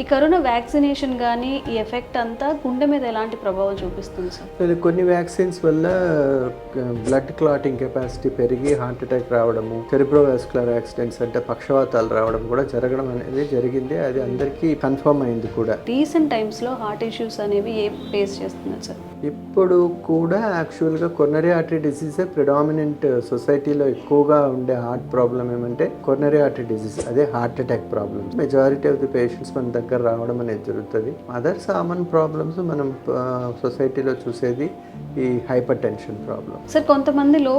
ఈ corona vaccination కానీ ఈ ఎఫెక్ట్ అంతా గుండె మీద ఎలాంటి ప్రభావం చూపిస్తుంది సార్? కొన్ని వ్యాక్సిన్స్ వల్ల బ్లడ్ క్లాటింగ్ కెపాసిటీ పెరిగి హార్ట్ అటాక్ రావడము సెరిబ్రోవాస్కులర్ యాక్సిడెంట్స్ అంటే పక్షవాతాలు రావడం కూడా జరగడం అనేది జరిగింది. అది అందరికీ కన్ఫర్మ్ అయింది కూడా. రీసెంట్ టైమ్స్లో హార్ట్ ఇష్యూస్ అనేవి ఏ ఫేస్ చేస్తున్నారు సార్? ఇప్పుడు కూడా యాక్చువల్గా కొర్నరీ ఆర్టరీ డిసీజే ప్రిడామినెంట్ సొసైటీలో ఎక్కువగా ఉండే హార్ట్ ప్రాబ్లం ఏమంటే కొర్నరీ ఆర్టరీ డిసీజ్ అదే heart attack problem majority of the patients మన దగ్గర రావడం అనేది జరుగుతుంది. అదర్ కామన్ ప్రాబ్లమ్స్ మనం సొసైటీలో చూసేది ఈ హైపర్ టెన్షన్ ప్రాబ్లం సార్ కొంతమందిలో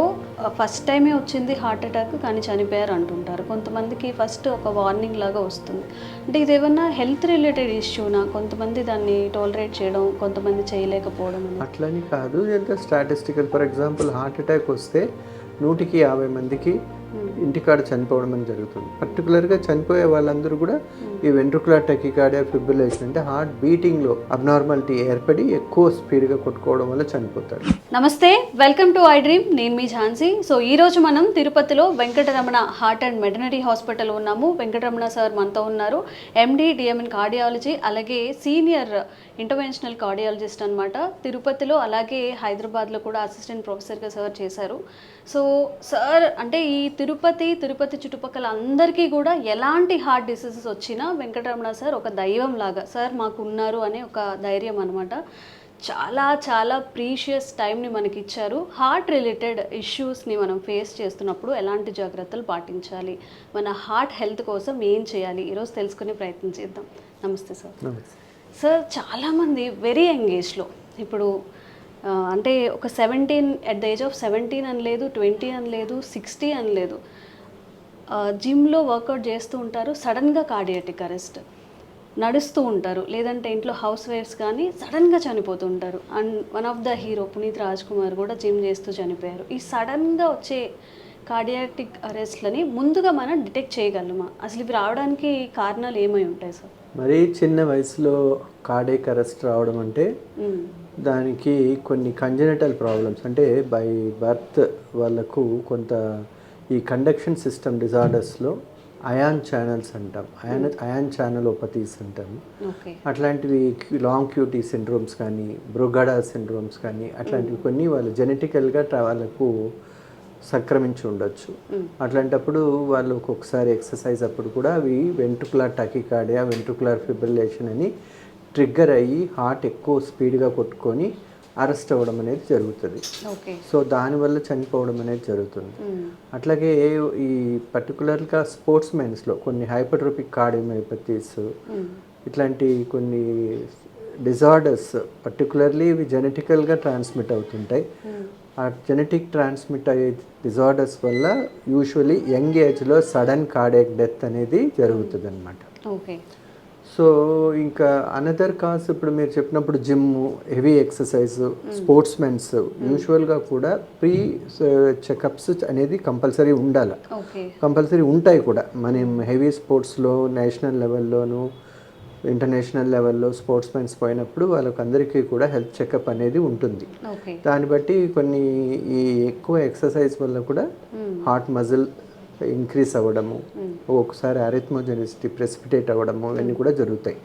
ఫస్ట్ టైమే వచ్చింది హార్ట్ అటాక్ కానీ చనిపోయారు అంటుంటారు. కొంతమందికి ఫస్ట్ ఒక వార్నింగ్ లాగా వస్తుంది. అంటే ఇది ఏమన్నా హెల్త్ రిలేటెడ్ ఇష్యూనా కొంతమంది దాన్ని టాలరేట్ చేయడం కొంతమంది చేయలేకపోవడం. అట్లని కాదు. ఎంత statistical for example heart attack వస్తే నూటికి యాభై మందికి ఇంటికాడ చనిపోవడం అని జరుగుతుంది. పర్టికులర్గా చనిపోయే వాళ్ళందరూ కూడా ఈ వెంట్రుకులర్ టెకికార్డియా ఫిబ్రిలేషన్ అంటే హార్ట్ బీటింగ్లో అబ్నార్మాలిటీ ఏర్పడి ఎక్కువ స్పీడ్గా కొట్టుకోవడం వల్ల చనిపోతారు. నమస్తే వెల్కమ్ టు ఐ డ్రీమ్. నేను మీ ఝాన్సీ. సో ఈ రోజు మనం తిరుపతిలో Venkataramana heart and maternity hospital ఉన్నాము. వెంకటరమణ సార్ మనతో ఉన్నారు. ఎండి డిఎంఎన్ కార్డియాలజీ అలాగే సీనియర్ ఇంటర్వెన్షనల్ కార్డియాలజిస్ట్ అనమాట తిరుపతిలో అలాగే హైదరాబాద్లో కూడా అసిస్టెంట్ ప్రొఫెసర్గా సార్ చేశారు. సో సార్ అంటే ఈ తిరుపతి తిరుపతి చుట్టుపక్కల అందరికీ కూడా ఎలాంటి హార్ట్ డిసీజెస్ వచ్చినా వెంకటరమణ సార్ ఒక దైవం లాగా సార్ మాకు ఉన్నారు అనే ఒక ధైర్యం అనమాట చాలా చాలా ప్రీషియస్ టైంని మనకి ఇచ్చారు హార్ట్ రిలేటెడ్ ఇష్యూస్ని మనం ఫేస్ చేస్తున్నప్పుడు ఎలాంటి జాగ్రత్తలు పాటించాలి? మన హార్ట్ హెల్త్ కోసం ఏం చేయాలి? ఈరోజు తెలుసుకునే ప్రయత్నం చేద్దాం. నమస్తే సార్. సార్ చాలామంది వెరీ యంగ్ ఏజ్లో ఇప్పుడు అంటే ఒక seventeen at the age of seventeen అని లేదు ట్వంటీ అని లేదు సిక్స్టీ అని లేదు. జిమ్లో వర్కౌట్ చేస్తూ ఉంటారు సడన్గా కార్డియాటిక్ అరెస్ట్ నడుస్తూ ఉంటారు. లేదంటే ఇంట్లో హౌస్ వైఫ్స్ కానీ సడన్గా చనిపోతూ ఉంటారు. And one of the hero Puneeth Raj Kumar కూడా జిమ్ చేస్తూ చనిపోయారు. ఈ సడన్గా వచ్చే కార్డియాటిక్ అరెస్ట్లని ముందుగా మనం డిటెక్ట్ చేయగలమా? అసలు ఇవి రావడానికి కారణాలు ఏమై ఉంటాయి సార్ మరీ చిన్న వయసులో కార్డియక్ అరెస్ట్ రావడం అంటే. దానికి కొన్ని కంజెనిటల్ ప్రాబ్లమ్స్ అంటే బై బర్త్ వాళ్ళకు కొంత ఈ కండక్షన్ సిస్టమ్ డిజార్డర్స్లో అయాన్ ఛానల్స్ అంటాం. అయాన్ అయాన్ ఛానలోపతీస్ అంటాం. ఓకే. అట్లాంటివి లాంగ్ క్యూటీ సిండ్రోమ్స్ కానీ బ్రుగడా సిండ్రోమ్స్ కానీ అట్లాంటివి కొన్ని వాళ్ళు జెనెటికల్గా వాళ్ళకు సంక్రమించి ఉండొచ్చు. అట్లాంటప్పుడు వాళ్ళు ఒక్కొక్కసారి ఎక్సర్సైజ్ అప్పుడు కూడా అవి వెంట్రుకులర్ టకికార్డియా వెంట్రుకులర్ ఫిబ్రిలేషన్ అని ట్రిగ్గర్ అయ్యి హార్ట్ ఎక్కువ స్పీడ్గా కొట్టుకొని అరెస్ట్ అవ్వడం అనేది జరుగుతుంది. సో దానివల్ల చనిపోవడం అనేది జరుగుతుంది. అట్లాగే ఈ పర్టికులర్గా స్పోర్ట్స్ మెన్స్లో కొన్ని హైపర్ట్రోపిక్ కార్డియోమైపతీస్. ఇట్లాంటి కొన్ని డిజార్డర్స్ పర్టికులర్లీ ఇవి జెనెటికల్గా ట్రాన్స్మిట్ అవుతుంటాయి. ఆ జెనెటిక్ ట్రాన్స్మిట్ అయ్యే డిజార్డర్స్ వల్ల యూజువలీ యంగ్ ఏజ్లో సడన్ కార్డియక్ డెత్ అనేది జరుగుతుంది అనమాట ఓకే. సో ఇంకా అనదర్ కాజ్ ఇప్పుడు మీరు చెప్పినప్పుడు gym heavy exercise sports mens యూజువల్గా కూడా ప్రీ చెకప్స్ అనేది కంపల్సరీ ఉండాలి. కంపల్సరీ ఉంటాయి కూడా. మనం హెవీ స్పోర్ట్స్లో నేషనల్ లెవెల్లోనూ ఇంటర్నేషనల్ లెవెల్లో స్పోర్ట్స్ మెన్స్ పోయినప్పుడు వాళ్ళకి అందరికీ కూడా హెల్త్ చెకప్ అనేది ఉంటుంది. దాన్ని బట్టి కొన్ని ఈ ఎక్కువ ఎక్సర్సైజ్ వల్ల కూడా హార్ట్ మజిల్ ఇంక్రీస్ అవ్వడము ఒక్కొక్కసారి అరిథ్మోజెనిసిటీ ప్రెసిపిటేట్ అవ్వడము ఇవన్నీ కూడా జరుగుతాయి.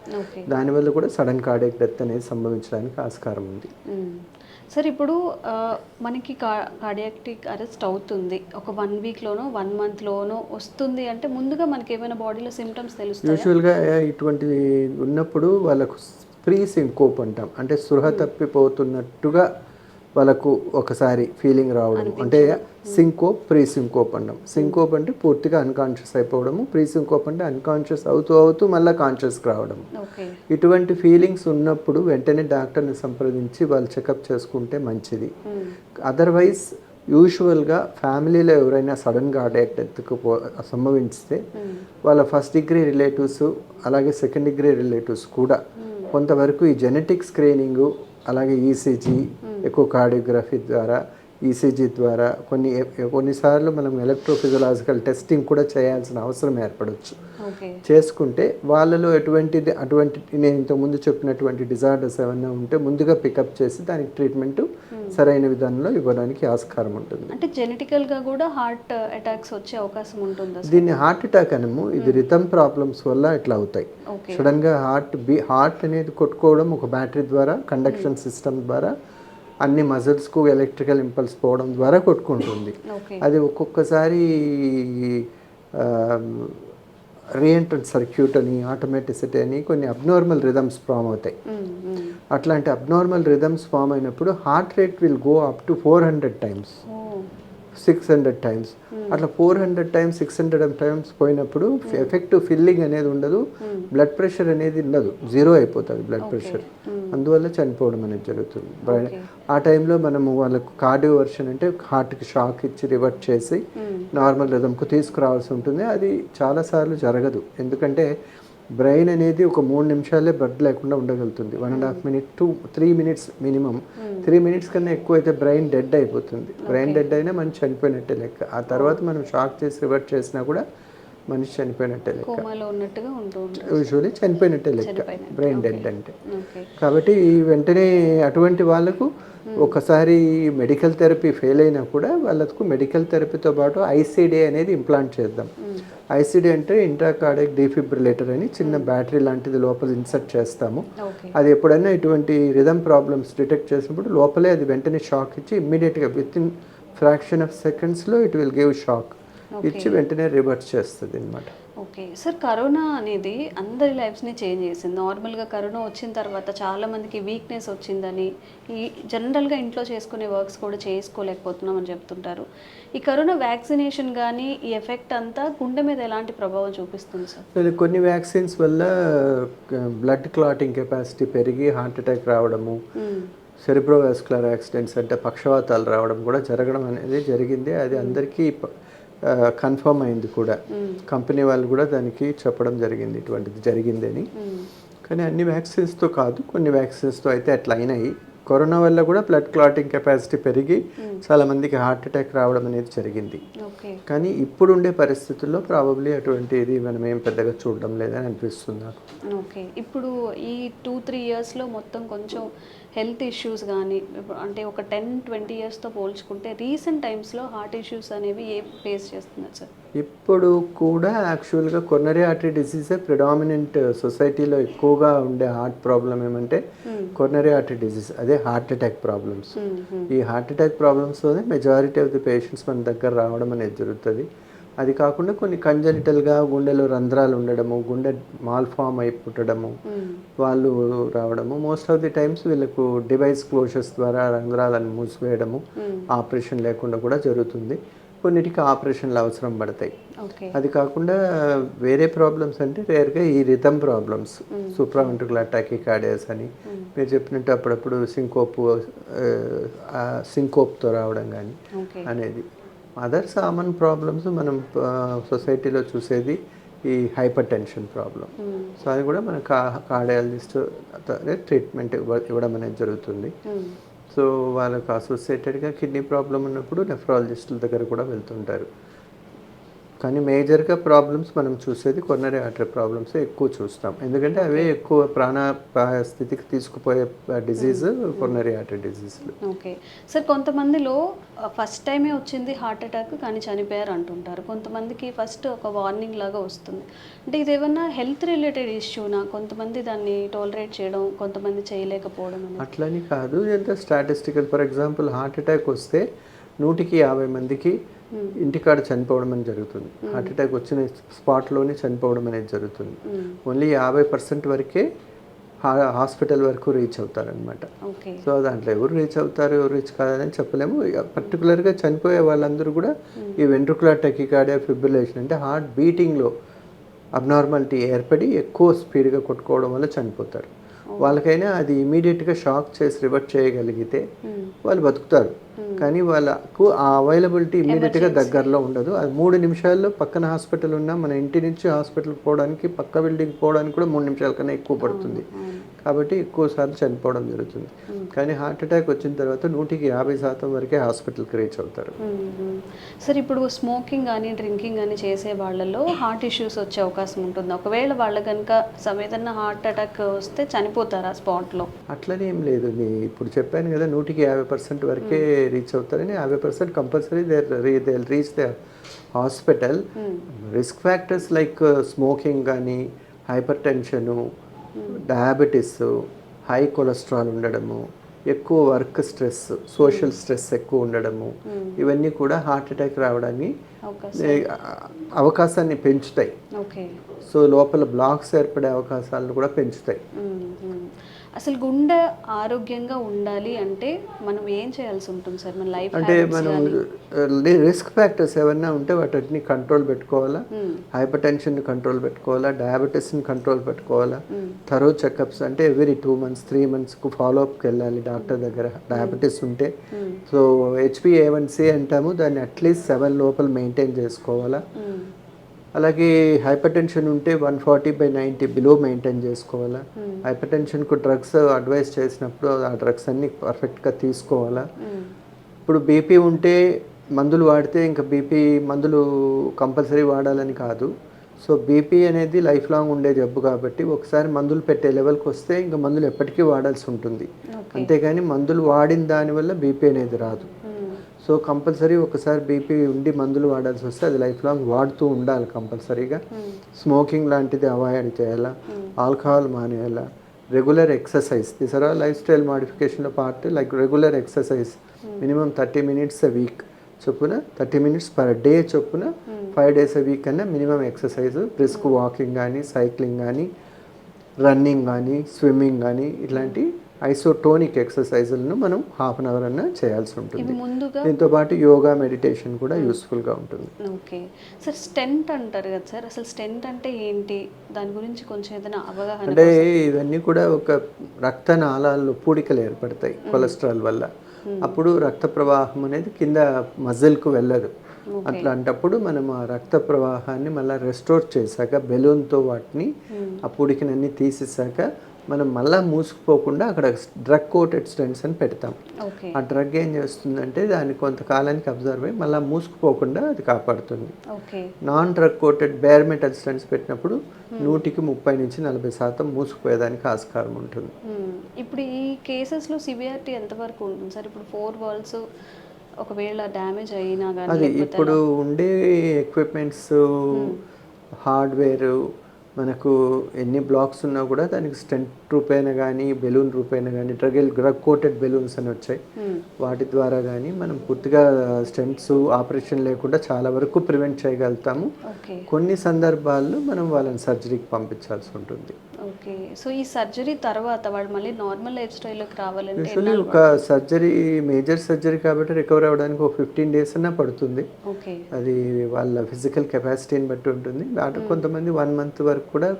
దానివల్ల కూడా సడన్ కార్డియక్ డెత్ అనేది సంభవించడానికి ఆస్కారం ఉంది. సార్ ఇప్పుడు ఆ, మనకి కా కార్డియాక్టిక్ అరెస్ట్ అవుతుంది. ఒక వన్ వీక్లోనో వన్ మంత్లోనో వస్తుంది అంటే ముందుగా మనకి ఏమైనా బాడీలో సిమ్టమ్స్ తెలుస్తాయి? యూజువల్గా ఇటువంటివి ఉన్నప్పుడు వాళ్ళకు ప్రీ సింకోప్ అంటాం అంటే స్పృహ తప్పిపోతున్నట్టుగా వాళ్ళకు ఒకసారి ఫీలింగ్ రావడం అంటే సింకోప్ ప్రీ సింకోప్ అంటాం సింకోప్ అంటే పూర్తిగా అన్కాన్షియస్ అయిపోవడము. ప్రీ సింకోప్ అంటే అన్కాన్షియస్ అవుతూ అవుతూ మళ్ళీ కాన్షియస్కి రావడం ఇటువంటి ఫీలింగ్స్ ఉన్నప్పుడు వెంటనే డాక్టర్ని సంప్రదించి వాళ్ళు చెకప్ చేసుకుంటే మంచిది. అదర్వైజ్ యూజువల్గా ఫ్యామిలీలో ఎవరైనా సడన్గా హార్ట్ డెత్కు పో సంభవించితే వాళ్ళ ఫస్ట్ డిగ్రీ రిలేటివ్స్ అలాగే సెకండ్ డిగ్రీ రిలేటివ్స్ కూడా కొంతవరకు ఈ జెనెటిక్ స్క్రీనింగ్ అలాగే ఈసీజీ ఎక్కువ కార్డియోగ్రఫీ ద్వారా ఈసీజీ ద్వారా కొన్ని కొన్నిసార్లు మనం ఎలక్ట్రోఫిజియలాజికల్ టెస్టింగ్ కూడా చేయాల్సిన అవసరం ఏర్పడవచ్చు చేసుకుంటే వాళ్ళలో ఎటువంటిది అటువంటి నేను ఇంతకుముందు చెప్పినటువంటి డిజార్డర్స్ ఏమైనా ఉంటే ముందుగా పికప్ చేసి దానికి ట్రీట్మెంట్ సరైన విధానంలో ఇవ్వడానికి ఆస్కారం ఉంటుంది. అంటే జెనెటికల్గా కూడా హార్ట్ అటాక్స్ వచ్చే అవకాశం ఉంటుందా దీన్ని హార్ట్ అటాక్ అనము. ఇది రిథమ్ ప్రాబ్లమ్స్ వల్ల ఇట్లా అవుతాయి. ఓకే. సడన్గా హార్ట్ బీ హార్ట్ అనేది కొట్టుకోవడం ఒక బ్యాటరీ ద్వారా కండక్షన్ సిస్టమ్ ద్వారా అన్ని మజిల్స్కు ఎలక్ట్రికల్ ఇంపల్స్ పోవడం ద్వారా కొట్టుకుంటుంది. అది ఒక్కొక్కసారి రీఎంట్రన్ సర్క్యూట్ అని ఆటోమేటిసిటీ అని కొన్ని అబ్నార్మల్ రిథమ్స్ ఫామ్ అవుతాయి. అట్లాంటి అబ్నార్మల్ రిథమ్స్ ఫామ్ అయినప్పుడు heart rate will go up to four hundred times. Six hundred times. అట్లా four hundred times six hundred times పోయినప్పుడు ఎఫెక్టివ్ ఫిల్లింగ్ అనేది ఉండదు. బ్లడ్ ప్రెషర్ అనేది ఉండదు. జీరో అయిపోతుంది బ్లడ్ ప్రెషర్. అందువల్ల చనిపోవడం అనేది జరుగుతుంది. ఆ టైంలో మనము వాళ్ళకు కార్డియో వర్షన్ అంటే హార్ట్కి షాక్ ఇచ్చి రివర్ట్ చేసి నార్మల్ రిథంకు తీసుకురావాల్సి ఉంటుంది. అది చాలాసార్లు జరగదు. ఎందుకంటే బ్రెయిన్ అనేది ఒక మూడు నిమిషాలే బ్లడ్ లేకుండా ఉండగలుగుతుంది. One and half minute two three minutes minimum. Three minutes కన్నా ఎక్కువ అయితే బ్రెయిన్ డెడ్ అయిపోతుంది. బ్రెయిన్ డెడ్ అయినా మనిషి చనిపోయినట్టే లెక్క. ఆ తర్వాత మనం షాక్ చేసి రివర్ట్ చేసినా కూడా మనిషి చనిపోయినట్టే లెక్క. యూజువలీ చనిపోయినట్టే లెక్క. బ్రెయిన్ డెడ్ అంటే. కాబట్టి ఈ వెంటనే అటువంటి వాళ్ళకు ఒకసారి మెడికల్ థెరపీ ఫెయిల్ అయినా కూడా వాళ్ళకు మెడికల్ థెరపీతో పాటు ఐసీడీ అనేది ఇంప్లాంట్ చేద్దాం. ఐసీడీ అంటే ఇంట్రాకార్డిక్ డిఫిబ్రిలేటర్ అని చిన్న బ్యాటరీ లాంటిది లోపల ఇన్సర్ట్ చేస్తాము. అది ఎప్పుడైనా ఇటువంటి రిథమ్ ప్రాబ్లమ్స్ డిటెక్ట్ చేసినప్పుడు లోపలే అది వెంటనే షాక్ ఇచ్చి ఇమ్మీడియట్గా విత్ ఇన్ ఫ్రాక్షన్ ఆఫ్ సెకండ్స్లో ఇట్ విల్ గివ్ షాక్. ఇచ్చి వెంటనే రివర్స్ చేస్తుంది అనమాట ఓకే. సార్ కరోనా అనేది అందరి లైఫ్స్ని చేంజ్ చేసింది. నార్మల్గా కరోనా వచ్చిన తర్వాత చాలా మందికి వీక్నెస్ వచ్చిందని ఈ జనరల్గా ఇంట్లో చేసుకునే వర్క్స్ కూడా చేసుకోలేకపోతున్నాం అని చెప్తుంటారు. ఈ కరోనా వ్యాక్సినేషన్ కానీ ఈ ఎఫెక్ట్ అంతా గుండె మీద ఎలాంటి ప్రభావం చూపిస్తుంది సార్? కొన్ని వ్యాక్సిన్స్ వల్ల బ్లడ్ క్లాటింగ్ కెపాసిటీ పెరిగి హార్ట్ అటాక్ రావడము సెరిబ్రోవాస్కులర్ యాక్సిడెంట్స్ అంటే పక్షవాతాలు రావడం కూడా జరగడం అనేది జరిగింది. అది అందరికీ కన్ఫర్మ్ అయింది కూడా. కంపెనీ వాళ్ళు కూడా దానికి చెప్పడం జరిగింది ఇటువంటిది జరిగింది అని కానీ అన్ని వ్యాక్సిన్స్తో కాదు కొన్ని వ్యాక్సిన్స్తో అయితే అట్లా అయినాయి. కరోనా వల్ల కూడా బ్లడ్ క్లాటింగ్ కెపాసిటీ పెరిగి చాలా మందికి హార్ట్ అటాక్ రావడం అనేది జరిగింది. కానీ ఇప్పుడు ఉండే పరిస్థితుల్లో ప్రాబబ్లీ అటువంటి ఇది మనం ఏం పెద్దగా చూడడం లేదని అనిపిస్తుంది నాకు. ఓకే. ఇప్పుడు ఈ టూ త్రీ ఇయర్స్లో మొత్తం కొంచెం హెల్త్ ఇష్యూస్ కానీ అంటే ఒక టెన్ ట్వంటీ ఇయర్స్తో పోల్చుకుంటే రీసెంట్ టైమ్స్లో హార్ట్ ఇష్యూస్ అనేవి ఏ ఫేస్ చేస్తున్నారు సార్? ఇప్పుడు కూడా యాక్చువల్గా కొన్నరీ ఆర్టరీ డిసీజే ప్రిడామినెంట్ సొసైటీలో ఎక్కువగా ఉండే హార్ట్ ప్రాబ్లం ఏమంటే కొన్నరీ ఆర్టరీ డిసీజ్ అదే హార్ట్ అటాక్ ప్రాబ్లమ్స్. ఈ హార్ట్ అటాక్ ప్రాబ్లమ్స్తోనే మెజారిటీ ఆఫ్ ది పేషెంట్స్ మన దగ్గర రావడం అనేది జరుగుతుంది. అది కాకుండా కొన్ని కంజనిటల్గా గుండెలో రంధ్రాలు ఉండడము గుండె మాల్ ఫామ్ అయి పుట్టడము వాళ్ళు రావడము. మోస్ట్ ఆఫ్ ది టైమ్స్ వీళ్ళకు డివైస్ క్లోజర్స్ ద్వారా రంధ్రాలను మూసివేయడము ఆపరేషన్ లేకుండా కూడా జరుగుతుంది. కొన్నిటికి ఆపరేషన్లు అవసరం పడతాయి. అది కాకుండా వేరే ప్రాబ్లమ్స్ అంటే రేర్గా ఈ రిథమ్ ప్రాబ్లమ్స్ సూప్రావెంట్రుకులర్ టాకికార్డియాస్ అని మీరు చెప్పినట్టు అప్పుడప్పుడు సింకోపు సింకోప్తో రావడం కానీ అనేది. అదర్ కామన్ ప్రాబ్లమ్స్ మనం సొసైటీలో చూసేది ఈ హైపర్ టెన్షన్ ప్రాబ్లం సో అది కూడా మన కా కార్డియాలజిస్ట్ ట్రీట్మెంట్ ఇవ్వ ఇవ్వడం అనేది జరుగుతుంది. సో వాళ్ళకు అసోసియేటెడ్గా కిడ్నీ ప్రాబ్లం ఉన్నప్పుడు నెఫ్రాలజిస్టుల దగ్గర కూడా వెళ్తుంటారు. కానీ మేజర్గా ప్రాబ్లమ్స్ మనం చూసేది కొన్నరీ ఆర్టరీ ప్రాబ్లమ్స్ ఎక్కువ చూస్తాం. ఎందుకంటే అవే ఎక్కువ ప్రాణాపాయ స్థితికి తీసుకుపోయే డిజీజ్ కొన్నరీ ఆర్టరీ డిజీజ్లు. ఓకే. సార్ కొంతమందిలో ఫస్ట్ టైమే వచ్చింది హార్ట్ అటాక్ కానీ చనిపోయారు అంటుంటారు. కొంతమందికి ఫస్ట్ ఒక వార్నింగ్ లాగా వస్తుంది. అంటే ఇది ఏమన్నా హెల్త్ రిలేటెడ్ ఇష్యూనా? కొంతమంది దాన్ని టాలరేట్ చేయడం కొంతమంది చేయలేకపోవడం అట్లని కాదు. ఎంత statistical for example heart attack వస్తే నూటికి యాభై మందికి ఇంటికాడ చనిపోవడం అనేది జరుగుతుంది. హార్ట్ అటాక్ వచ్చిన స్పాట్లోనే చనిపోవడం అనేది జరుగుతుంది. ఓన్లీ యాభై పర్సెంట్ వరకే హా- హాస్పిటల్ వరకు రీచ్ అవుతారనమాట సో దాంట్లో ఎవరు రీచ్ అవుతారు ఎవరు రీచ్ కాదని చెప్పలేము. పర్టికులర్గా చనిపోయే వాళ్ళందరూ కూడా ఈ వెంట్రుకులర్ టెకికార్డియా ఫిబ్రిలేషన్ అంటే హార్ట్ బీటింగ్లో అబ్నార్మాలిటీ ఏర్పడి ఎక్కువ స్పీడ్గా కొట్టుకోవడం వల్ల చనిపోతారు. వాళ్ళకైనా అది ఇమీడియట్గా షాక్ చేసి రివర్ట్ చేయగలిగితే వాళ్ళు బతుకుతారు. కానీ వాళ్ళకు ఆ అవైలబిలిటీ ఇమీడియట్గా దగ్గరలో ఉండదు. అది మూడు నిమిషాల్లో పక్కన హాస్పిటల్ ఉన్నా మన ఇంటి నుంచి హాస్పిటల్కి పోవడానికి పక్క బిల్డింగ్ పోవడానికి కూడా మూడు నిమిషాల కన్నా ఎక్కువ పడుతుంది. కాబట్టి ఎక్కువ సార్లు చనిపోవడం జరుగుతుంది. కానీ హార్ట్ అటాక్ వచ్చిన తర్వాత నూటికి యాభై శాతం వరకే హాస్పిటల్కి రీచ్ అవుతారు. సార్ ఇప్పుడు స్మోకింగ్ కానీ డ్రింకింగ్ కానీ చేసే వాళ్ళలో హార్ట్ ఇష్యూస్ వచ్చే అవకాశం ఉంటుంది. ఒకవేళ వాళ్ళ కనుక ఏదన్నా హార్ట్ అటాక్ వస్తే చనిపోతారా స్పాట్లో అట్లనే ఏం లేదు ఇప్పుడు చెప్పాను కదా నూటికి యాభై పర్సెంట్ వరకే రీచ్ అవుతారని యాభై percent compulsory they they reach the hospital risk factors like smoking కానీ hyper tension diabetes high cholesterol ఉండడము ఎక్కువ వర్క్ స్ట్రెస్ సోషల్ స్ట్రెస్ ఎక్కువ ఉండడము ఇవన్నీ కూడా హార్ట్ అటాక్ ఏ, అవకాశాన్ని పెంచుతాయి. సో లోపల బ్లాక్స్ ఏర్పడే అవకాశాలను కూడా పెంచుతాయి. మ్మ్. మ్మ్. అసలు గుండె ఆరోగ్యంగా ఉండాలి అంటే మనం ఏం చేయాల్సి ఉంటుంది సార్? మన లైఫ్ అంటే మనం రిస్క్ ఫ్యాక్టర్స్ ఏమన్నా ఉంటే వాటిని కంట్రోల్ పెట్టుకోవాలా? హైపర్ టెన్షన్ కంట్రోల్ పెట్టుకోవాలా? డయాబెటీస్ని కంట్రోల్ పెట్టుకోవాలా? థరో చెకప్స్ అంటే ఎవ్రీ టూ మంత్స్ త్రీ మంత్స్కు ఫాలోఅప్కి వెళ్ళాలి డాక్టర్ దగ్గర. డయాబెటీస్ ఉంటే. సో హెచ్పి ఏవన్సీ అంటాము దాన్ని అట్లీస్ట్ సెవెన్ లోపల మెయింటైన్ చేసుకోవాలా? అలాగే హైపర్ టెన్షన్ ఉంటే one forty by ninety below maintain చేసుకోవాలా. హైపర్ టెన్షన్కు డ్రగ్స్ అడ్వైస్ చేసినప్పుడు ఆ డ్రగ్స్ అన్ని పర్ఫెక్ట్గా తీసుకోవాలా. ఇప్పుడు బీపీ ఉంటే మందులు వాడితే ఇంకా బీపీ మందులు కంపల్సరీ వాడాలని కాదు. సో బీపీ అనేది లైఫ్ లాంగ్ ఉండే జబ్బు కాబట్టి ఒకసారి మందులు పెట్టే లెవెల్కి వస్తే ఇంకా మందులు ఎప్పటికీ వాడాల్సి ఉంటుంది. అంతేగాని మందులు వాడిన దానివల్ల బీపీ అనేది రాదు. సో కంపల్సరీ ఒకసారి బీపీ ఉండి మందులు వాడాల్సి వస్తే అది లైఫ్ లాంగ్ వాడుతూ ఉండాలి కంపల్సరీగా స్మోకింగ్ లాంటిది అవాయిడ్ చేయాలా? Alcohol మానేయాలా? Regular exercise this are lifestyle మాడిఫికేషన్లో part like regular exercise minimum thirty minutes a week చొప్పున థర్టీ మినిట్స్ పర్ డే చొప్పున ఫైవ్ డేస్ అ వీక్ కన్నా మినిమం ఎక్సర్సైజ్ బ్రిస్క్ వాకింగ్ కానీ cycling కానీ రన్నింగ్ కానీ swimming కానీ ఇట్లాంటి isotonic ఎక్సర్సైజులను మనం half an hour అన్న చేయాల్సి ఉంటుంది. దీంతో పాటు యోగా మెడిటేషన్ కూడా యూస్ఫుల్గా ఉంటుంది. ఓకే. సార్ స్టెంట్ అంటారు కదా సార్ అసలు స్టెంట్ అంటే ఏంటి? దాని గురించి కొంచెం ఏదైనా అవగాహన అంటే ఇవన్నీ కూడా ఒక రక్త నాళాల్లో పూడికలు ఏర్పడతాయి కొలెస్ట్రాల్ వల్ల. అప్పుడు రక్త ప్రవాహం అనేది కింద మజిల్కు వెళ్ళదు. అట్లాంటప్పుడు మనం ఆ రక్త ప్రవాహాన్ని మళ్ళీ రెస్టోర్ చేశాక బెలూన్తో వాటిని ఆ పూడికనన్నీ తీసేసాక మనం మళ్ళీ మూసుకుపోకుండా అక్కడ డ్రగ్ కోటెడ్ స్టెంట్స్ అని పెడతాం. ఆ డ్రగ్ ఏం చేస్తుందంటే దాన్ని కొంతకాలానికి అబ్జర్వ్ అయ్యి మళ్ళీ మూసుకుపోకుండా అది కాపాడుతుంది. Non drug coated bare metal stents పెట్టినప్పుడు నూటికి ముప్పై నుంచి నలభై శాతం మూసుకుపోయేదానికి ఆస్కారం ఉంటుంది. ఇప్పుడు ఈ కేసెస్లో సివియారిటీ ఎంతవరకు ఉంటుంది సార్? ఇప్పుడు ఫోర్ వాల్స్ ఒకవేళ డ్యామేజ్ అయినా కానీ అది ఇప్పుడు ఉండే ఎక్విప్మెంట్స్ హార్డ్వేర్ మనకు ఎన్ని బ్లాక్స్ ఉన్నా కూడా దానికి స్టెంట్ రూపేణ కానీ బెలూన్ రూపేణ కానీ డ్రగ్ డ్రగ్ కోటెడ్ బెలూన్స్ అని వచ్చాయి. వాటి ద్వారా కానీ మనం పూర్తిగా స్టెంట్స్ ఆపరేషన్ లేకుండా చాలా వరకు ప్రివెంట్ చేయగలుగుతాము. కొన్ని సందర్భాల్లో మనం వాళ్ళని సర్జరీకి పంపించాల్సి ఉంటుంది. ఓకే. సో ఈ సర్జరీ తర్వాత వాళ్ళు మళ్ళీ నార్మల్ లైఫ్ స్టైల్లోకి రావాలంటే ఒక సర్జరీ మేజర్ సర్జరీ కాబట్టి రికవర్ అవ్వడానికి ఒక ఫిఫ్టీన్ డేస్ అన్నా పడుతుంది. ఓకే. అది వాళ్ళ ఫిజికల్ కెపాసిటీని బట్టి ఉంటుంది. దాంట్లో కొంతమంది వన్ మంత్ వరకు కూడా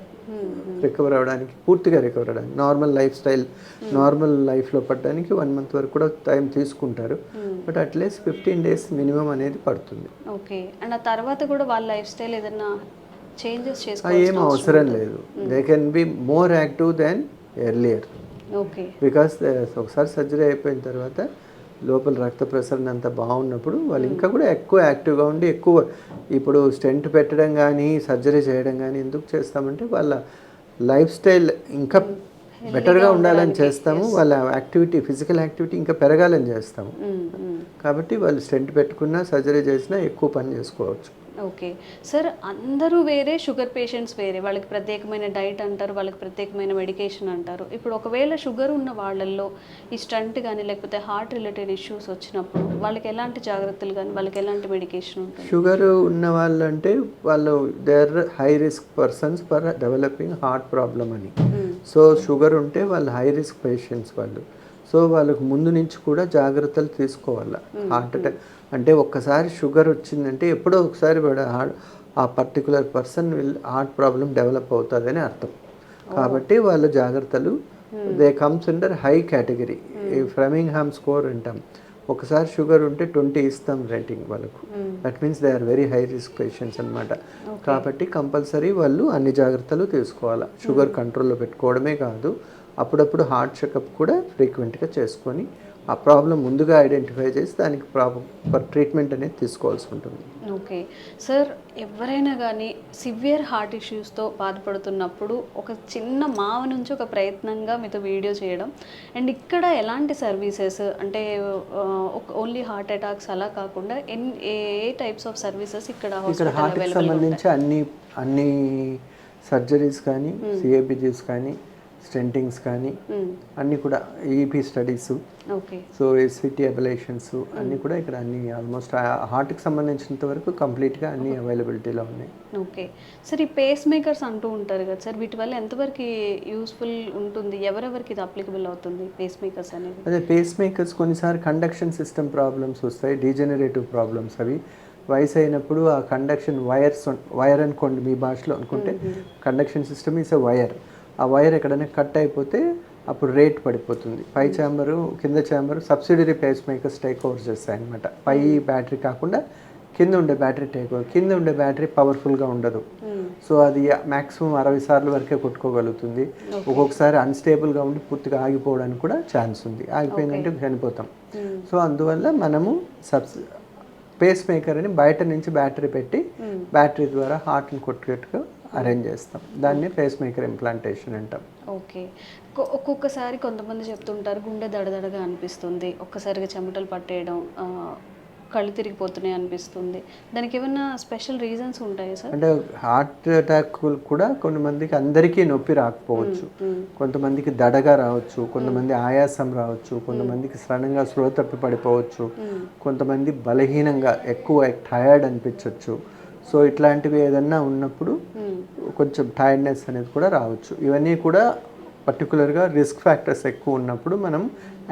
రికవర్ అవ్వడానికి పూర్తిగా రికవర్ అవ్వడానికి నార్మల్ లైఫ్ స్టైల్ నార్మల్ లైఫ్లో పడడానికి వన్ మంత్ వరకు కూడా టైం తీసుకుంటారు. But at least fifteen days minimum అనేది పడుతుంది. ఓకే. అండ్ ఆ తర్వాత కూడా వాళ్ళ లైఫ్ స్టైల్ ఏదైనా చేంజెస్ అది చేసుకోవాలి ఏం అవసరం లేదు. They can be more active then earlier okay. Because ఒకసారి సర్జరీ అయిపోయిన తర్వాత లోపల రక్త ప్రసరణ అంతా బాగున్నప్పుడు వాళ్ళు ఇంకా కూడా ఎక్కువ యాక్టివ్గా ఉండి ఎక్కువ ఇప్పుడు స్టెంట్ పెట్టడం కానీ సర్జరీ చేయడం కానీ ఎందుకు చేస్తామంటే వాళ్ళ లైఫ్ స్టైల్ ఇంకా బెటర్గా ఉండాలని చేస్తాము. వాళ్ళ యాక్టివిటీ ఫిజికల్ యాక్టివిటీ ఇంకా పెరగాలని చేస్తాము. కాబట్టి వాళ్ళు స్టెంట్ పెట్టుకున్నా సర్జరీ చేసినా ఎక్కువ పని చేసుకోవచ్చు. ఓకే. సార్ అందరూ వేరే షుగర్ పేషెంట్స్ వేరే. వాళ్ళకి ప్రత్యేకమైన డైట్ అంటారు వాళ్ళకి ప్రత్యేకమైన మెడికేషన్ అంటారు. ఇప్పుడు ఒకవేళ షుగర్ ఉన్న వాళ్ళల్లో ఈ స్టంట్ కానీ లేకపోతే హార్ట్ రిలేటెడ్ ఇష్యూస్ వచ్చినప్పుడు వాళ్ళకి ఎలాంటి జాగ్రత్తలు కానీ వాళ్ళకి ఎలాంటి మెడికేషన్ ఉంటుంది? షుగర్ ఉన్న వాళ్ళు అంటే వాళ్ళు they are high risk persons for developing heart problem అని. సో షుగర్ ఉంటే వాళ్ళు హై రిస్క్ పేషెంట్స్ వాళ్ళు. సో వాళ్ళకు ముందు నుంచి కూడా జాగ్రత్తలు తీసుకోవాలి. Heart attack. అంటే ఒక్కసారి షుగర్ వచ్చిందంటే ఎప్పుడో ఒకసారి వాడు హార్ట్ ఆ particular person will heart problem develop అవుతుందని అర్థం. కాబట్టి వాళ్ళ జాగ్రత్తలు. They comes under high category. Framingham score అంటాం ఒకసారి షుగర్ ఉంటే ట్వంటీ ఇస్తాం రేటింగ్ వాళ్ళకు. That means they are very high risk patients అనమాట కాబట్టి కంపల్సరీ వాళ్ళు అన్ని జాగ్రత్తలు తీసుకోవాలి. షుగర్ కంట్రోల్లో పెట్టుకోవడమే కాదు. అప్పుడప్పుడు హార్ట్ చెకప్ కూడా ఫ్రీక్వెంట్గా చేసుకొని ఆ ప్రాబ్లం ముందుగా ఐడెంటిఫై చేసి దానికి ప్రాపర్ ట్రీట్మెంట్ అనేది తీసుకోవాల్సి ఉంటుంది. ఓకే. సార్ ఎవరైనా కానీ సివియర్ హార్ట్ ఇష్యూస్తో బాధపడుతున్నప్పుడు ఒక చిన్న మావ నుంచి ఒక ప్రయత్నంగా మీతో వీడియో చేయడం అండ్ ఇక్కడ ఎలాంటి సర్వీసెస్ అంటే ఓన్లీ హార్ట్ అటాక్స్ అలా కాకుండా any types of services ఇక్కడ ఇక్కడ హాస్పిటల్ హార్ట్కి అవైలబుల్ సంబంధించి అన్ని అన్ని సర్జరీస్ కానీ సిఏబిజీస్ కానీ స్టెంటింగ్స్ కానీ అన్నీ కూడా EP studies okay. So SVT ablations అన్నీ కూడా ఇక్కడ అన్ని ఆల్మోస్ట్ హార్ట్కి సంబంధించినంత వరకు కంప్లీట్గా అన్ని అవైలబిలిటీలో ఉన్నాయి. ఓకే. సార్ ఈ పేస్ మేకర్స్ అంటూ ఉంటారు కదా సార్ వీటి వల్ల ఎంతవరకు యూస్ఫుల్ ఉంటుంది? ఎవరెవరికి ఇది అప్లికబుల్ అవుతుంది పేస్ మేకర్స్ అనేది? అదే పేస్ మేకర్స్ కొన్నిసార్లు కండక్షన్ సిస్టమ్ ప్రాబ్లమ్స్ వస్తాయి డీజనరేటివ్ ప్రాబ్లమ్స్ అవి. వయసు అయినప్పుడు ఆ కండక్షన్ వైర్స్ వైర్ అనుకోండి మీ భాషలో అనుకుంటే conduction system is a wire ఆ వైర్ ఎక్కడైనా కట్ అయిపోతే అప్పుడు రేట్ పడిపోతుంది. పై ఛాంబరు కింద chamber subsidiary pacemakers take over చేస్తాయి అనమాట పై బ్యాటరీ కాకుండా కింద ఉండే బ్యాటరీ టేక్ ఓవర్ కింద ఉండే బ్యాటరీ పవర్ఫుల్గా ఉండదు. సో అది మ్యాక్సిమం అరవై సార్లు వరకే కొట్టుకోగలుగుతుంది. ఒక్కొక్కసారి అన్స్టేబుల్గా ఉండి పూర్తిగా ఆగిపోవడానికి కూడా ఛాన్స్ ఉంది. ఆగిపోయిందంటే చనిపోతాం. సో అందువల్ల మనము సబ్స్ పేస్ మేకర్ అని బయట నుంచి బ్యాటరీ పెట్టి బ్యాటరీ ద్వారా హార్ట్ని కొట్టుకెట్టుగా అరేంజ్ చేస్తాం. దాన్ని పేస్ మేకర్ ఇంప్లాంటేషన్ అంటాం ఓకే ఒక్కొక్కసారి కొంతమంది చెప్తుంటారు గుండె దడదడగా అనిపిస్తుంది ఒక్కసారిగా చెమటలు పట్టేయడం కళ్ళు తిరిగిపోతున్నాయి అనిపిస్తుంది. దానికి ఏమైనా స్పెషల్ రీజన్స్ ఉంటాయి సార్ అంటే హార్ట్ అటాక్ కూడా కొంతమందికి అందరికీ నొప్పి రాకపోవచ్చు. కొంతమందికి దడగా రావచ్చు కొంతమంది ఆయాసం రావచ్చు కొంతమందికి సడన్గా స్లో తప్పి పడిపోవచ్చు కొంతమంది బలహీనంగా ఎక్కువ టయర్డ్ అనిపించవచ్చు సో ఇట్లాంటివి ఏదన్నా ఉన్నప్పుడు కొంచెం టైర్డ్నెస్ అనేది కూడా రావచ్చు. ఇవన్నీ కూడా పర్టికులర్గా రిస్క్ ఫ్యాక్టర్స్ ఎక్కువ ఉన్నప్పుడు మనం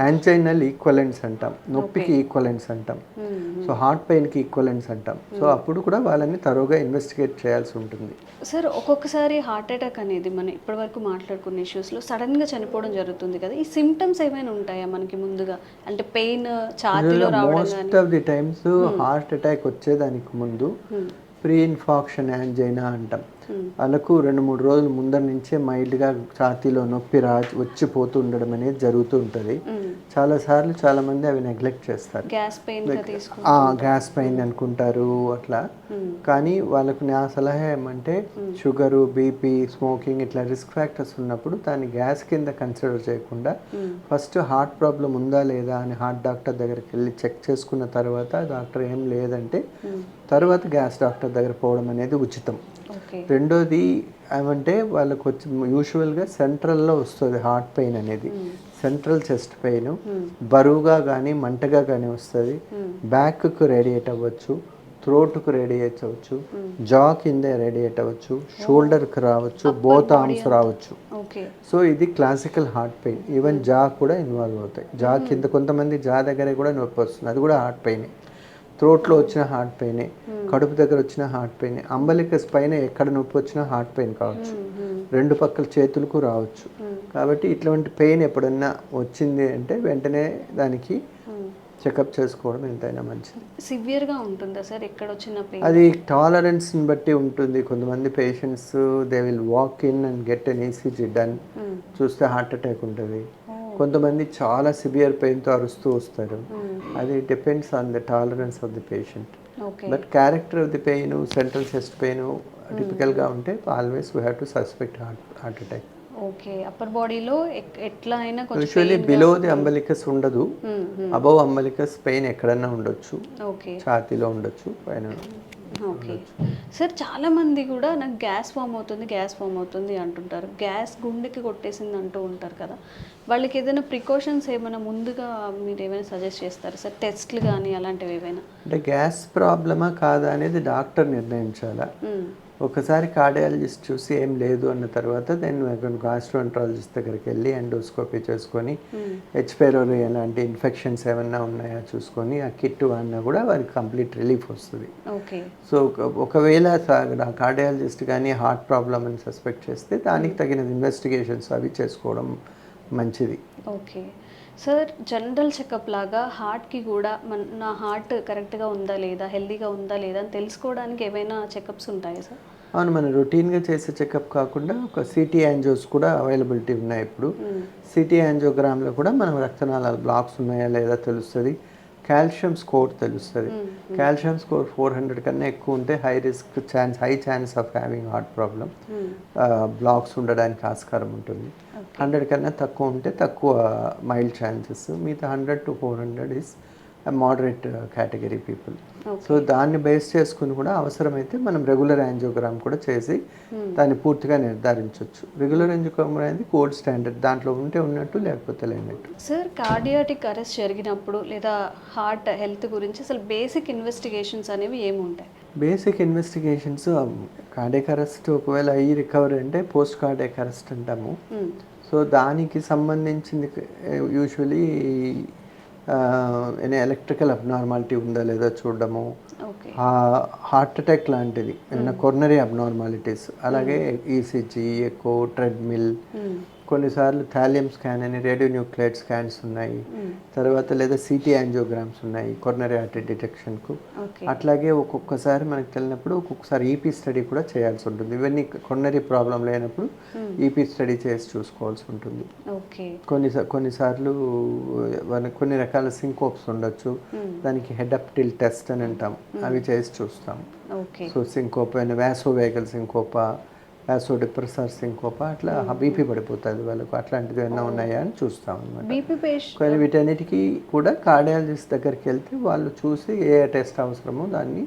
యాంజైనల్ ఈక్వలెంట్స్ అంటాం. నొప్పికి ఈక్వలెంట్స్ అంటాం. సో హార్ట్ పెయిన్కి ఈక్వలెంట్స్ అంటాం. సో అప్పుడు కూడా వాళ్ళని తరోగా ఇన్వెస్టిగేట్ చేయాల్సి ఉంటుంది. సార్ ఒక్కొక్కసారి హార్ట్ అటాక్ అనేది మనం ఇప్పటివరకు మాట్లాడుకున్న ఇష్యూస్లో సడన్గా చనిపోవడం జరుగుతుంది కదా. ఈ సిమ్టమ్స్ ఏమైనా ఉంటాయా మనకి ముందుగా? అంటే pain ఛాతీలో most of the times heart attack వచ్చేదానికి ముందు ప్రీ ఇన్ఫాక్షన్ యాంజైనా అంటాం. వాళ్ళకు రెండు మూడు రోజుల ముందర నుంచే మైల్డ్గా ఛాతీలో నొప్పి రా వచ్చిపోతూ ఉండడం అనేది జరుగుతూ ఉంటుంది. చాలాసార్లు చాలామంది అవి నెగ్లెక్ట్ చేస్తారు. గ్యాస్ పెయిన్ అనుకుంటారు అట్లా. కానీ వాళ్ళకు నా సలహా ఏమంటే షుగరు బీపీ స్మోకింగ్ ఇట్లా రిస్క్ ఫ్యాక్టర్స్ ఉన్నప్పుడు దాన్ని గ్యాస్ కింద కన్సిడర్ చేయకుండా ఫస్ట్ హార్ట్ ప్రాబ్లం ఉందా లేదా అని హార్ట్ డాక్టర్ దగ్గరికి వెళ్ళి చెక్ చేసుకున్న తర్వాత డాక్టర్ ఏం లేదంటే తర్వాత గ్యాస్ డాక్టర్ దగ్గర పోవడం అనేది ఉచితం. రెండోది ఏమంటే వాళ్ళకు వచ్చి యూజువల్గా సెంట్రల్లో వస్తుంది హార్ట్ పెయిన్ అనేది. సెంట్రల్ చెస్ట్ పెయిన్ బరువుగా కానీ మంటగా కానీ వస్తుంది. బ్యాక్కు రేడియేట్ అవ్వచ్చు. థ్రోట్కు రేడియేట్ అవ్వచ్చు. జా కింద రేడియేట్ అవ్వచ్చు. షోల్డర్కి రావచ్చు. బోత్ ఆర్మ్స్ రావచ్చు. సో ఇది classical heart pain even jaw కూడా ఇన్వాల్వ్ అవుతాయి. జా కింద కొంతమంది జా దగ్గర కూడా నొప్పి వస్తుంది. అది కూడా హార్ట్ పెయినే థ్రోట్లో వచ్చిన హార్ట్ పెయినే కడుపు దగ్గర వచ్చిన హార్ట్ పెయిన్ అంబలికస్ పైన ఎక్కడ నొప్పి వచ్చినా హార్ట్ పెయిన్ కావచ్చు. రెండు పక్కల చేతులకు రావచ్చు. కాబట్టి ఇట్లాంటి పెయిన్ ఎప్పుడన్నా వచ్చింది అంటే వెంటనే దానికి చెకప్ చేసుకోవడం ఎంతైనా మంచిది. సివియర్గా ఉంటుందా సార్? ఎక్కడ వచ్చిన పెయిన్? అది టాలరెన్స్ని బట్టి ఉంటుంది. కొంతమంది patients they will walk in and get an ECG done చూస్తే హార్ట్ అటాక్ ఉంటుంది. కొంతమంది చాలా సివియర్ పెయిన్తో అరుస్తూ వస్తారు. అది depends on the tolerance of the patient but character of the pain central chest pain టిపికల్గా ఉంటే always we have to suspect heart heart attack okay upper బాడీలో ఎట్లా అయినా కొంచెం యూజువల్లీ బిలో ది అంబలికస్ ఉండదు. అబవ్ అంబలికస్ పెయిన్ ఎక్కడన్నా ఉండొచ్చు. ఓకే ఛాతీలో ఉండొచ్చు. పైన ఓకే. సార్ చాలా మంది కూడా నాకు గ్యాస్ ఫామ్ అవుతుంది గ్యాస్ ఫామ్ అవుతుంది అంటుంటారు. గ్యాస్ గుండెకి కొట్టేసింది అంటూ ఉంటారు కదా. వాళ్ళకి ఏదైనా ప్రికాషన్స్ ఏమైనా ముందుగా మీరు ఏమైనా సజెస్ట్ చేస్తారు సార్? టెస్ట్లు కానీ అలాంటివి ఏవైనా? అంటే గ్యాస్ ప్రాబ్లమా కాదా అనేది డాక్టర్ నిర్ణయించాలా. ఒకసారి కార్డియాలజిస్ట్ చూసి ఏం లేదు అన్న తర్వాత దెన్ గాస్ట్రోంట్రాలజిస్ట్ దగ్గరికి వెళ్ళి ఎండోస్కోపీ చేసుకొని హెచ్ పైరోరీ ఎలాంటి ఇన్ఫెక్షన్స్ ఏమన్నా ఉన్నాయా చూసుకొని ఆ కిట్ అన్నా కూడా వారికి కంప్లీట్ రిలీఫ్ వస్తుంది. ఓకే సో ఒక- ఒకవేళ కార్డియాలజిస్ట్ కానీ హార్ట్ ప్రాబ్లమ్ అని సస్పెక్ట్ చేస్తే దానికి తగిన ఇన్వెస్టిగేషన్స్ అవి చేసుకోవడం మంచిది. ఓకే సార్ జనరల్ చెకప్ లాగా హార్ట్కి కూడా మన నా హార్ట్ కరెక్ట్గా ఉందా లేదా హెల్దీగా ఉందా లేదా అని తెలుసుకోవడానికి ఏమైనా చెకప్స్ ఉంటాయా సార్? అవును మనం రొటీన్గా చేసే చెకప్ కాకుండా ఒక సిటీ యాంజియోస్ కూడా అవైలబిలిటీ ఉన్నాయి ఇప్పుడు. సిటీ యాంజియోగ్రామ్లో కూడా మనం రక్తనాళాల బ్లాక్స్ ఉన్నాయా లేదా తెలుస్తుంది. కాల్షియం స్కోర్ తెలుస్తుంది. కాల్షియం స్కోర్ ఫోర్ హండ్రెడ్ కన్నా ఎక్కువ ఉంటే high risk chance high chance of having heart problem blocks ఉండడానికి ఆస్కారం ఉంటుంది. హండ్రెడ్ కన్నా తక్కువ ఉంటే తక్కువ మైల్డ్ ఛాన్సెస్. మిగతా hundred to four hundred is moderate category people. So దాన్ని బేస్ చేసుకుని కూడా అవసరమైతే మనం రెగ్యులర్ యాంజియోగ్రామ్ కూడా చేసి దాన్ని పూర్తిగా నిర్ధారించవచ్చు రెగ్యులర్ యాంజియోగ్రామ్ అనేది గోల్డ్ స్టాండర్డ్ దాంట్లో ఉంటే ఉన్నట్టు లేకపోతే లేనట్టు. సార్ కార్డియాటిక్ అరెస్ట్ జరిగినప్పుడు లేదా హార్ట్ హెల్త్ గురించి అసలు బేసిక్ ఇన్వెస్టిగేషన్స్ అనేవి ఏమి ఉంటాయి? బేసిక్ ఇన్వెస్టిగేషన్స్ కార్డియక్ అరెస్ట్ ఒకవేళ అయ్యి రికవర్ అంటే పోస్ట్ కార్డియక్ అరెస్ట్ అంటాము. మ్మ్. సో దానికి సంబంధించింది యూజువలీ ఎలక్ట్రికల్ అబ్నార్మాలిటీ ఉందా లేదా చూడడము. హార్ట్ అటాక్ లాంటిది. ఏమైనా కొర్నరీ అబ్నార్మాలిటీస్ అలాగే ఈసీజీ ఎకో ట్రెడ్మిల్. కొన్నిసార్లు థాలియం స్కాన్ అని రేడియో న్యూక్లైడ్ స్కాన్స్ ఉన్నాయి. మ్మ్. తర్వాత లేదా సిటీ యాంజియోగ్రామ్స్ ఉన్నాయి కొర్నరీ ఆర్టరీ డిటెక్షన్కు. అట్లాగే ఒక్కొక్కసారి మనకు తెలినప్పుడు ఒక్కొక్కసారి ఈపీ స్టడీ కూడా చేయాల్సి ఉంటుంది. ఇవన్నీ కొన్నరీ ప్రాబ్లం లేనప్పుడు ఈపీ స్టడీ చేసి చూసుకోవాల్సి ఉంటుంది. కొన్ని కొన్నిసార్లు కొన్ని రకాల సింకోప్స్ ఉండొచ్చు. దానికి హెడ్ అప్ టిల్ టెస్ట్ అని అంటాం. అవి చేసి చూస్తాం. సో సింకోప వ్యాసో వేగల్ సింకోప వ్యాసో డిప్రెసర్ సింకోప అట్లా బీపీ పడిపోతుంది వాళ్ళకు. అట్లాంటివి ఏమైనా ఉన్నాయా అని చూస్తాం అనమాట బీపీ పేషెంట్ ఒకవేళ వీటన్నిటికీ కూడా కార్డియాలజిస్ట్ దగ్గరికి వెళ్తే వాళ్ళు చూసి ఏ టెస్ట్ అవసరమో దాన్ని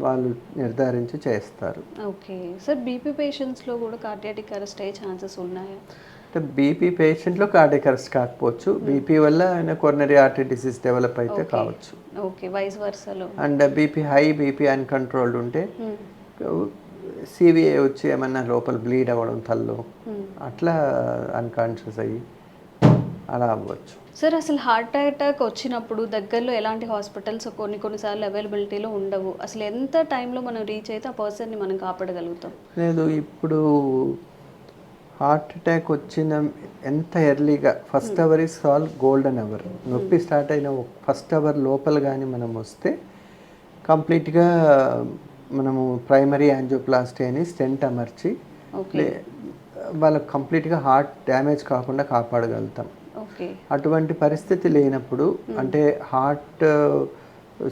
వాళ్ళు నిర్ధారించి చేస్తారు. ఓకే. సార్ బీపీ పేషెంట్స్లో కూడా కార్డియాటిక్ అరెస్ట్ అయ్యే ఛాన్సెస్ ఉన్నాయా? అంటే బీపీ పేషెంట్లో కార్డియక్ అరెస్ట్ కాకపోవచ్చు. బీపీ వల్ల ఆయన కొర్నరీ ఆర్టరీ డిసీజ్ డెవలప్ అయితే కావచ్చు. Okay. Vice వర్సలో. And BP high BP uncontrolled ఉంటే సివిఏ వచ్చి ఏమన్నా లోపల బ్లీడ్ అవ్వడం తల్లో అట్లా అన్కాన్షియస్ అయ్యి అలా అవ్వచ్చు. సార్ అసలు హార్ట్ అటాక్ వచ్చినప్పుడు దగ్గరలో ఎలాంటి హాస్పిటల్స్ కొన్ని కొన్నిసార్లు అవైలబిలిటీలో ఉండవు. అసలు ఎంత టైంలో మనం రీచ్ అయితే ఆ పర్సన్ని మనం కాపాడగలుగుతాం? లేదు ఇప్పుడు హార్ట్ అటాక్ వచ్చిన ఎంత ఎర్లీగా first hour is all golden hour నొప్పి స్టార్ట్ అయిన ఫస్ట్ అవర్ లోపల కానీ మనం వస్తే కంప్లీట్గా మనము ప్రైమరీ యాంజియోప్లాస్టీ అని స్టెంట్ అమర్చి వాళ్ళకి కంప్లీట్గా హార్ట్ డ్యామేజ్ కాకుండా కాపాడగలుగుతాం. అటువంటి పరిస్థితి లేనప్పుడు అంటే హార్ట్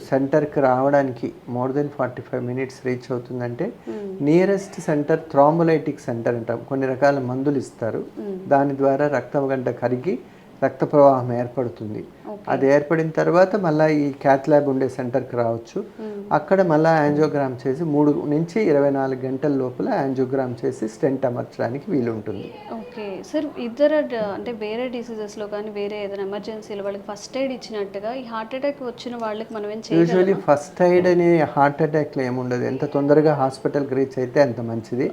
సెంటర్కి రావడానికి more than forty five minutes reach అవుతుందంటే నియరెస్ట్ సెంటర్ థ్రాంబోలైటిక్ సెంటర్ అంటాం. కొన్ని రకాల మందులు ఇస్తారు. దాని ద్వారా రక్తం గంట కరిగి రక్త ప్రవాహం ఏర్పడుతుంది. అది ఏర్పడిన తర్వాత మళ్ళీ ఈ క్యాత్ ల్యాబ్ ఉండే సెంటర్కి రావచ్చు. అక్కడ మళ్ళీ యాంజియోగ్రామ్ చేసి మూడు నుంచి ఇరవై నాలుగు గంటల లోపల యాంజియోగ్రామ్ చేసి స్టెంట్ అమర్చడానికి వీలుంటుంది. ఓకే. సార్ ఇద్దరు డ- అంటే వేరే డిసీజెస్లో కానీ వేరే ఏదైనా ఎమర్జెన్సీలో వాళ్ళకి ఫస్ట్ ఎయిడ్ ఇచ్చినట్టుగా ఈ హార్ట్ అటాక్ వచ్చిన వాళ్ళకి మనం ఏం యూజువలీ ఫస్ట్ ఎయిడ్ అనే హార్ట్ అటాక్లో ఏముండదు. ఎంత తొందరగా హాస్పిటల్కి రీచ్ అయితే అంత మంచిది.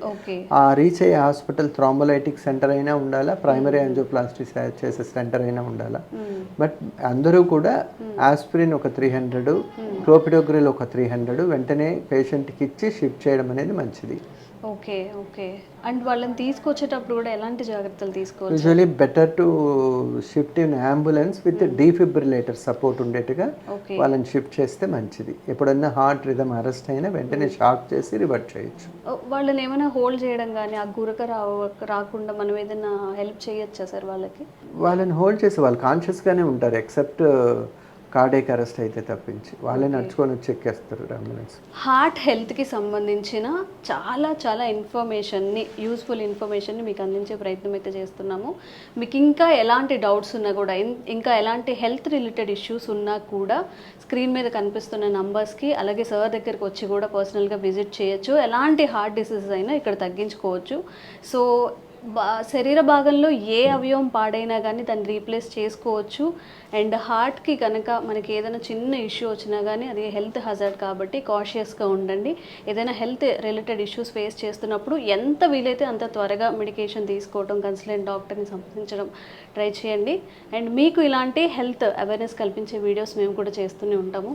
ఆ రీచ్ అయ్యే హాస్పిటల్ థ్రాంబోలైటిక్ సెంటర్ అయినా ఉండాలా ప్రైమరీ యాంజియోప్లాస్టీ చేసే సెంటర్ అయినా ఉండాలా. బట్ అందరూ కూడా ఆస్పిరిన్ ఒక త్రీ హండ్రెడ్ క్లోపిడోగ్రిల్ ఒక త్రీ హండ్రెడ్ వెంటనే పేషెంట్కి ఇచ్చి షిఫ్ట్ చేయడం అనేది మంచిది. Okay okay. అండ్ వాళ్ళని తీసుకొచ్చేటప్పుడు కూడా ఎలాంటి జాగ్రత్తలు తీసుకోవాలి? Usually better to shift in ambulance with defibrillator support ఉండేట్టుగా వాళ్ళని షిఫ్ట్ చేస్తే మంచిది. ఎప్పుడన్నా హార్ట్ రిథమ్ అరెస్ట్ అయినా వెంటనే షాక్ చేసి రివర్ట్ చేయొచ్చు. వాళ్ళని ఏమైనా హోల్డ్ చేయడం కానీ ఆ గురక రాకుండా మనం ఏదైనా హెల్ప్ చేయొచ్చా సార్ వాళ్ళకి? వాళ్ళని హోల్డ్ చేసి వాళ్ళు కాన్షియస్గానే ఉంటారు ఎక్సెప్ట్ కార్డియక్ అరెస్ట్ అయితే తప్పించి వాళ్ళే నడుచుకొని వచ్చి ఎక్కేస్తారు అంబులెన్స్ హార్ట్ హెల్త్కి సంబంధించిన చాలా చాలా ఇన్ఫర్మేషన్ని యూస్ఫుల్ ఇన్ఫర్మేషన్ని మీకు అందించే ప్రయత్నం అయితే చేస్తున్నాము. మీకు ఇంకా ఎలాంటి డౌట్స్ ఉన్నా కూడా ఇంకా ఎలాంటి హెల్త్ రిలేటెడ్ ఇష్యూస్ ఉన్నా కూడా స్క్రీన్ మీద కనిపిస్తున్న నంబర్స్కి అలాగే సార్ దగ్గరికి వచ్చి కూడా పర్సనల్గా విజిట్ చేయొచ్చు. ఎలాంటి హార్ట్ డిసీజెస్ అయినా ఇక్కడ తగ్గించుకోవచ్చు. సో శరీర భాగంలో ఏ అవయవం పాడైనా కానీ దాన్ని రీప్లేస్ చేసుకోవచ్చు. అండ్ హార్ట్కి కనుక మనకి ఏదైనా చిన్న ఇష్యూ వచ్చినా కానీ అది హెల్త్ హజార్డ్ కాబట్టి కాషియస్గా ఉండండి. ఏదైనా హెల్త్ రిలేటెడ్ ఇష్యూస్ ఫేస్ చేస్తున్నప్పుడు ఎంత వీలైతే అంత త్వరగా మెడికేషన్ తీసుకోవడం కన్సల్టెంట్ డాక్టర్ని సంప్రదించడం ట్రై చేయండి. అండ్ మీకు ఇలాంటి హెల్త్ అవేర్నెస్ కల్పించే వీడియోస్ మేము కూడా చేస్తూనే ఉంటాము.